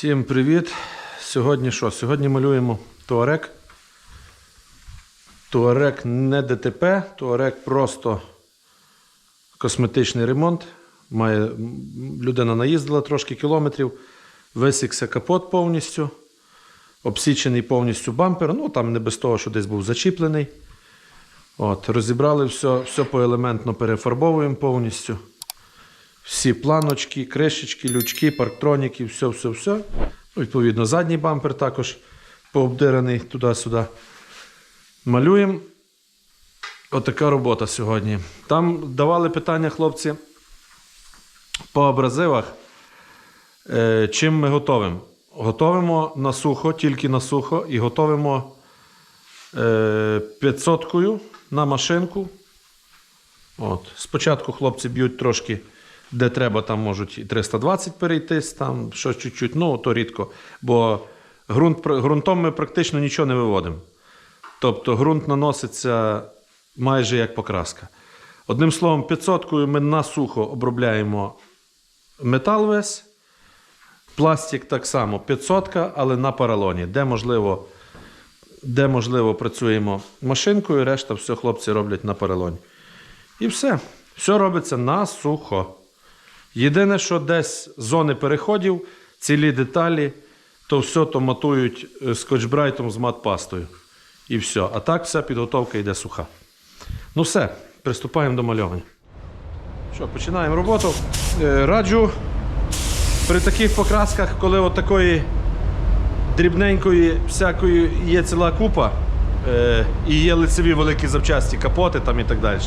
Всім привіт! Сьогодні що? Сьогодні малюємо туарек. Туарек не ДТП, туарек просто косметичний ремонт. Має, людина наїздила трошки кілометрів, висікся капот повністю, обсічений повністю бампер. Ну там не без того, що десь був зачіплений. От, розібрали все, все поелементно перефарбовуємо повністю. Всі планочки, кришечки, лючки, парктроніки, все, все, все. Ну, Відповідно, задній бампер також пообдираний туди-сюди. Малюємо. Отака робота сьогодні. Там давали питання хлопці по абразивах. Е, чим ми готовимо? Готовимо на сухо, тільки на сухо, і готовимо е, 500-кою на машинку. От. Спочатку хлопці б'ють трошки, де треба, там можуть і 320 перейтись, там щось чуть-чуть, ну то рідко. Бо ґрунт, ґрунтом ми практично нічого не виводимо. Тобто ґрунт наноситься майже як покраска. Одним словом, 500-кою ми на сухо обробляємо метал весь. Пластик так само 500, але на поролоні. Де можливо, де можливо працюємо машинкою, решта все хлопці роблять на поролоні. І все. Все робиться на сухо. Єдине, що десь зони переходів, цілі деталі, то все то матують е, скотчбрайтом з матпастою. І все. А так вся підготовка йде суха. Ну все, приступаємо до мальовання. Що, починаємо роботу. Е, Раджу при таких покрасках, коли от такої дрібненької всякої є ціла купа е, і є лицеві великі запчасті, капоти там і так далі.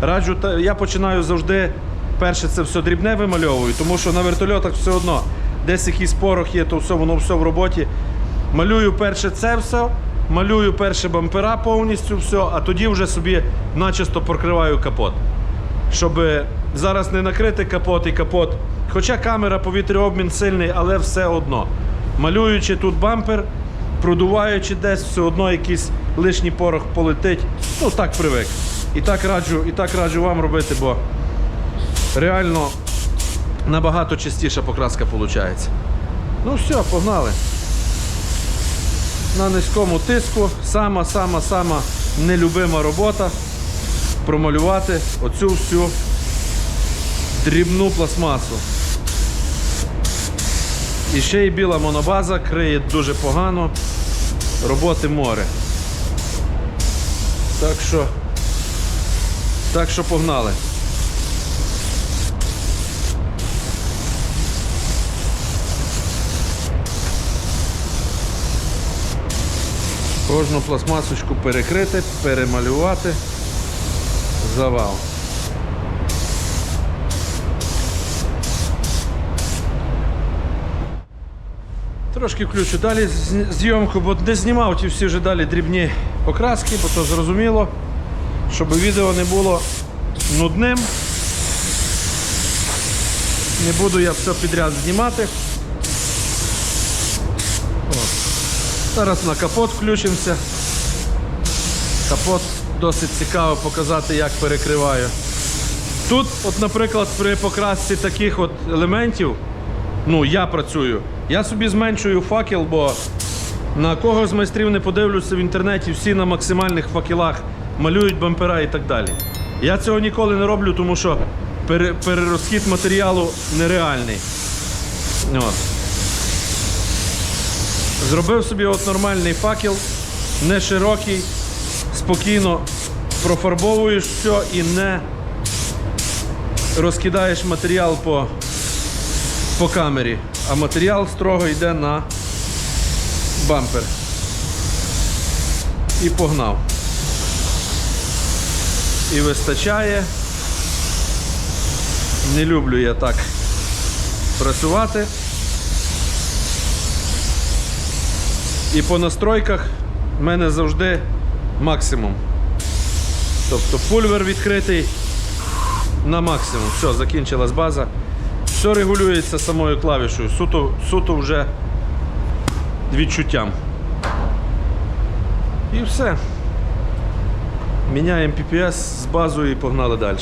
Раджу, я починаю завжди перше це все дрібне вимальовую, тому що на вертольотах все одно десь якийсь порох є, то все, воно все в роботі. Малюю перше це все, малюю перше бампера повністю все, а тоді вже собі начисто прокриваю капот щоб зараз не накрити капот і капот. Хоча камера повітряобмін сильний, але все одно. Малюючи тут бампер, продуваючи десь, все одно якийсь лишній порох полетить. Ну так привик. І так раджу, і так раджу вам робити, бо реально набагато чистіша покраска виходить. Ну все, погнали. На низькому тиску сама, сама, сама нелюбима робота промалювати оцю всю дрібну пластмасу. І ще й біла монобаза криє дуже погано. Роботи море. Так що, так що погнали. Кожну пластмасочку перекрити, перемалювати. Завал. Трошки включу далі зйомку, бо не знімав ті всі вже далі дрібні покраски, бо то зрозуміло, щоб відео не було нудним. Не буду я все підряд знімати. Зараз на капот включимося. Капот досить цікаво показати, як перекриваю. Тут, от, наприклад, при покрасці таких от елементів, ну, я працюю. Я собі зменшую факел, бо на кого з майстрів не подивлюся в інтернеті, всі на максимальних факелах малюють бампера і так далі. Я цього ніколи не роблю, тому що пере- перерозхід матеріалу нереальний. От. Зробив собі от нормальний факел, не широкий, спокійно профарбовуєш все і не розкидаєш матеріал по, по камері, а матеріал строго йде на бампер. І погнав. І вистачає. Не люблю я так працювати. І по настройках в мене завжди максимум. Тобто пульвер відкритий на максимум. Все, закінчилась база. Все регулюється самою клавішою. Суто, суто вже відчуттям. І все. Міняємо PPS з базою і погнали далі.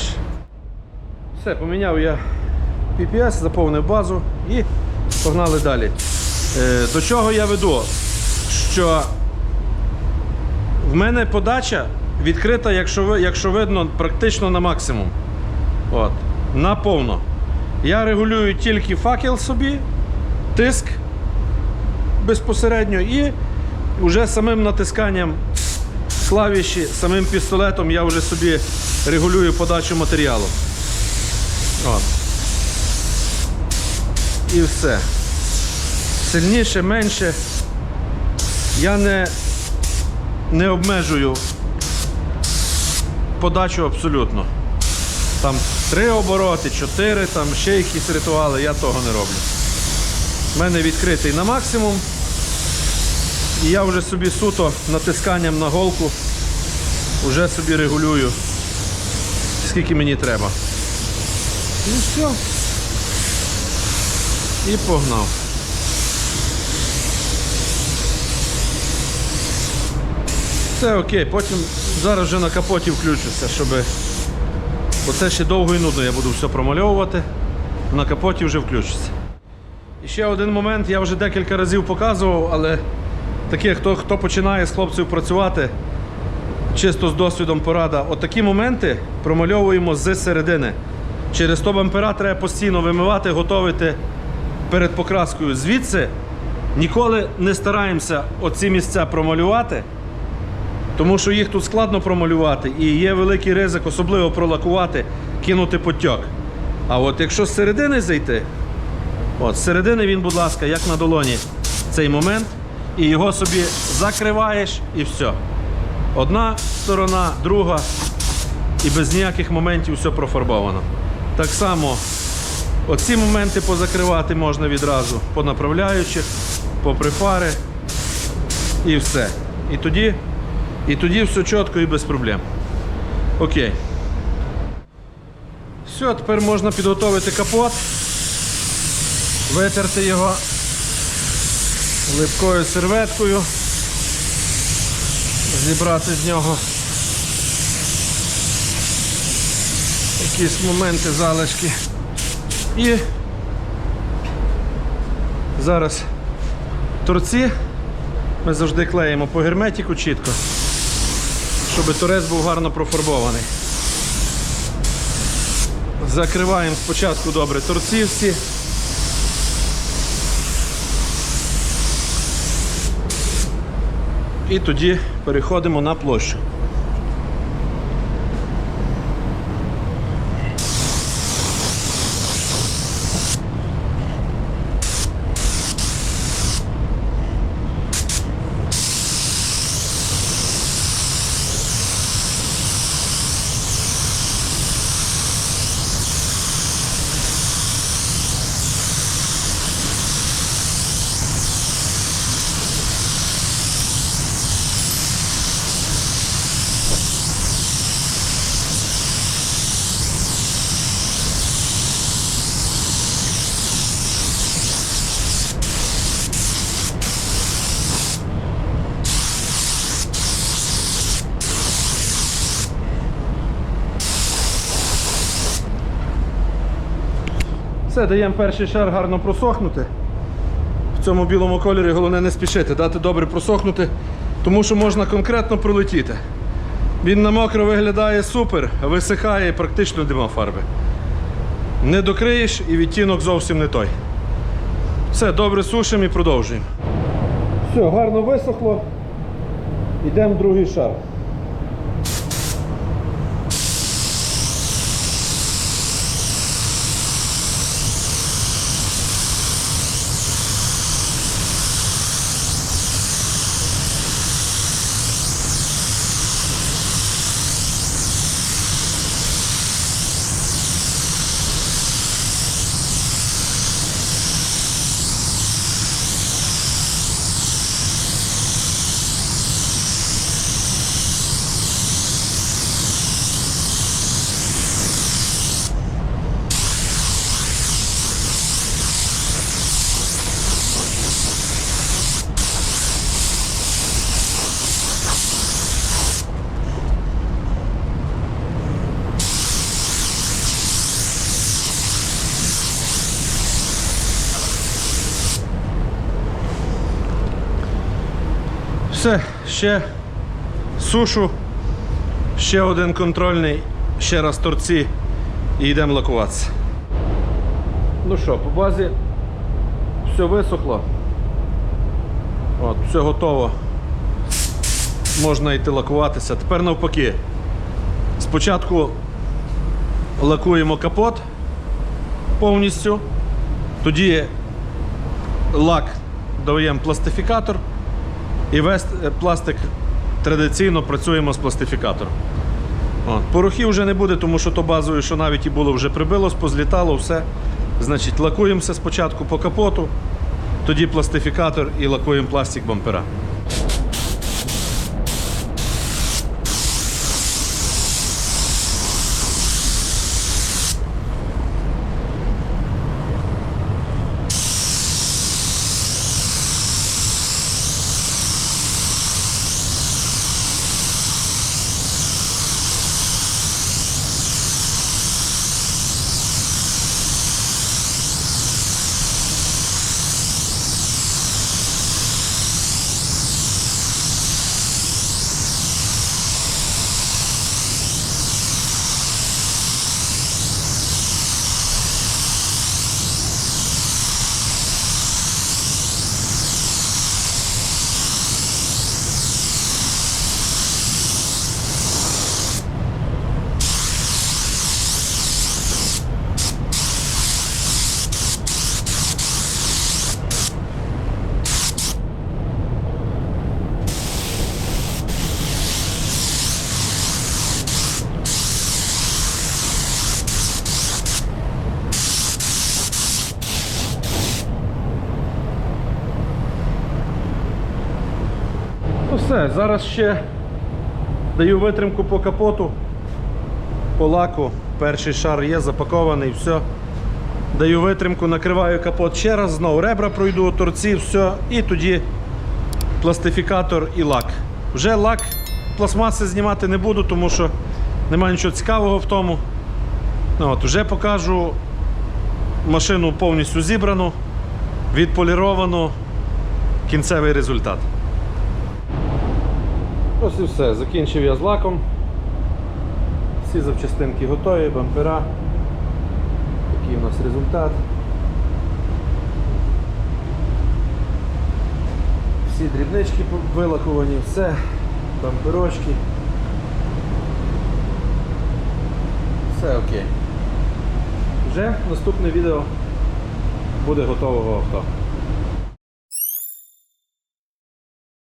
Все, поміняв я PPS, заповнив базу і погнали далі. Е, До чого я веду? Що в мене подача відкрита, якщо, якщо видно, практично на максимум. От, на повно. Я регулюю тільки факел собі, тиск безпосередньо і вже самим натисканням клавіші, самим пістолетом я вже собі регулюю подачу матеріалу. От. І все. Сильніше, менше. Я не, не обмежую подачу абсолютно. Там три обороти, чотири, там ще якісь ритуали, я того не роблю. У мене відкритий на максимум. І я вже собі суто натисканням на голку вже собі регулюю, скільки мені треба. І все. І погнав. Все окей, потім зараз вже на капоті включуся, щоб. Бо це ще довго і нудно, я буду все промальовувати. На капоті вже включуся. І ще один момент, я вже декілька разів показував, але таке, хто, хто починає з хлопців працювати, чисто з досвідом порада, отакі моменти промальовуємо з середини. Через то бампера треба постійно вимивати, готувати перед покраскою. Звідси ніколи не стараємося оці місця промалювати, тому що їх тут складно промалювати і є великий ризик, особливо пролакувати, кинути потьок. А от якщо з середини зайти, от з середини він, будь ласка, як на долоні, цей момент, і його собі закриваєш і все. Одна сторона, друга, і без ніяких моментів все профарбовано. Так само оці моменти позакривати можна відразу по направляючих, по прифари і все. І тоді, і тоді все чітко і без проблем. Окей. Все, тепер можна підготовити капот, витерти його липкою серветкою, зібрати з нього якісь моменти, залишки. І зараз торці ми завжди клеїмо по герметику чітко, щоб торець був гарно профарбований. Закриваємо спочатку добре торці всі. І тоді переходимо на площу. Все, даємо перший шар гарно просохнути. В цьому білому кольорі головне не спішити, дати добре просохнути, тому що можна конкретно пролетіти. Він на мокро виглядає супер, висихає практично нема фарби. Не докриєш і відтінок зовсім не той. Все, добре сушимо і продовжуємо. Все, гарно висохло. Йдемо в другий шар. Все, ще сушу, ще один контрольний, ще раз торці і йдемо лакуватися. Ну що, по базі все висохло. От, все готово. Можна йти лакуватися. Тепер навпаки. Спочатку лакуємо капот повністю. Тоді лак даємо пластифікатор. І весь е, пластик традиційно працюємо з пластифікатором. Порохів вже не буде, тому що то базою, що навіть і було вже прибилось, позлітало, все. Значить, лакуємося спочатку по капоту, тоді пластифікатор і лакуємо пластик бампера. Все, зараз ще даю витримку по капоту, по лаку. Перший шар є запакований, все. Даю витримку, накриваю капот ще раз, знову ребра пройду, торці, все. І тоді пластифікатор і лак. Вже лак пластмаси знімати не буду, тому що немає нічого цікавого в тому. Ну, от, Вже покажу машину повністю зібрану, відполіровану, кінцевий результат. Ось і все. Закінчив я з лаком. Всі запчастинки готові, бампера. Такий у нас результат. Всі дрібнички вилаковані, все, бамперочки. Все окей. Вже наступне відео буде готового авто.